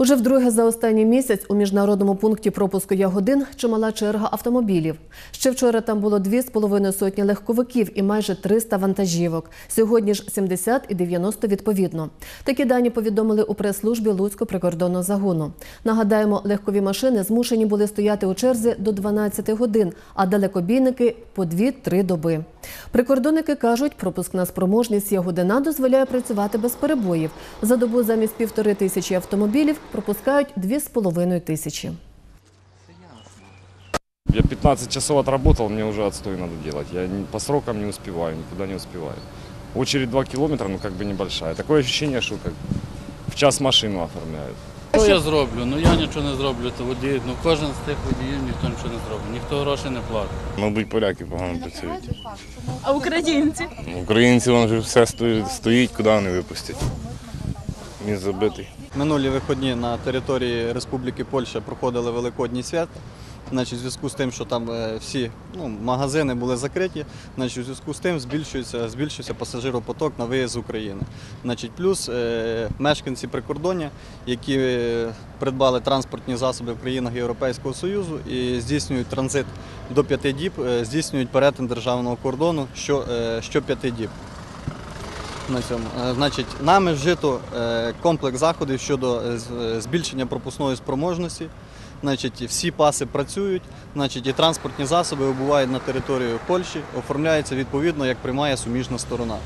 Уже вдруге за останній місяць у міжнародному пункті пропуску Ягодин чимала черга автомобілів. Ще вчора там було дві з половиною сотні легковиків і майже 300 вантажівок. Сьогодні ж 70 і 90 відповідно. Такі дані повідомили у прес-службі Луцького прикордонного загону. Нагадаємо, легкові машини змушені були стояти у черзі до 12 годин, а далекобійники по 2-3 доби. Прикордонники кажуть, пропускна спроможність Ягодина дозволяє працювати без перебоїв. За добу замість півтори тисячі автомобілів пропускають дві з половиною тисячі. Я 15 часов отработал, мне уже отстой надо делать. Я по срокам не успеваю, никуда не успеваю. Очередь 2 километра, ну как бы небольшая. Такое ощущение, как в час машину оформляют. Що я зроблю? Ну я нічого не зроблю, то водій. Ну кожен з тих водіїв ніхто нічого не зробить. Ніхто грошей не платить. Мабуть, поляки погано працюють. А українці? Українці вон вже все стоїть, стоїть куди вони випустять. Міст забитий. Минулі виходні на території Республіки Польща проходили Великодні свята. Значить, в зв'язку з тим, що там е, всі ну, магазини були закриті, значить, у зв'язку з тим збільшується, збільшується пасажиропоток на виїзд з України. Значить, плюс е, мешканці прикордоння, які е, придбали транспортні засоби в країнах Європейського Союзу і здійснюють транзит до п'яти діб, е, здійснюють перетин державного кордону що, е, що п'яти діб. На цьому. Значить, нами вжито комплекс заходів щодо збільшення пропускної спроможності. Значить, всі паси працюють, значить, і транспортні засоби вибувають на територію Польщі, оформляються відповідно, як приймає суміжна сторона.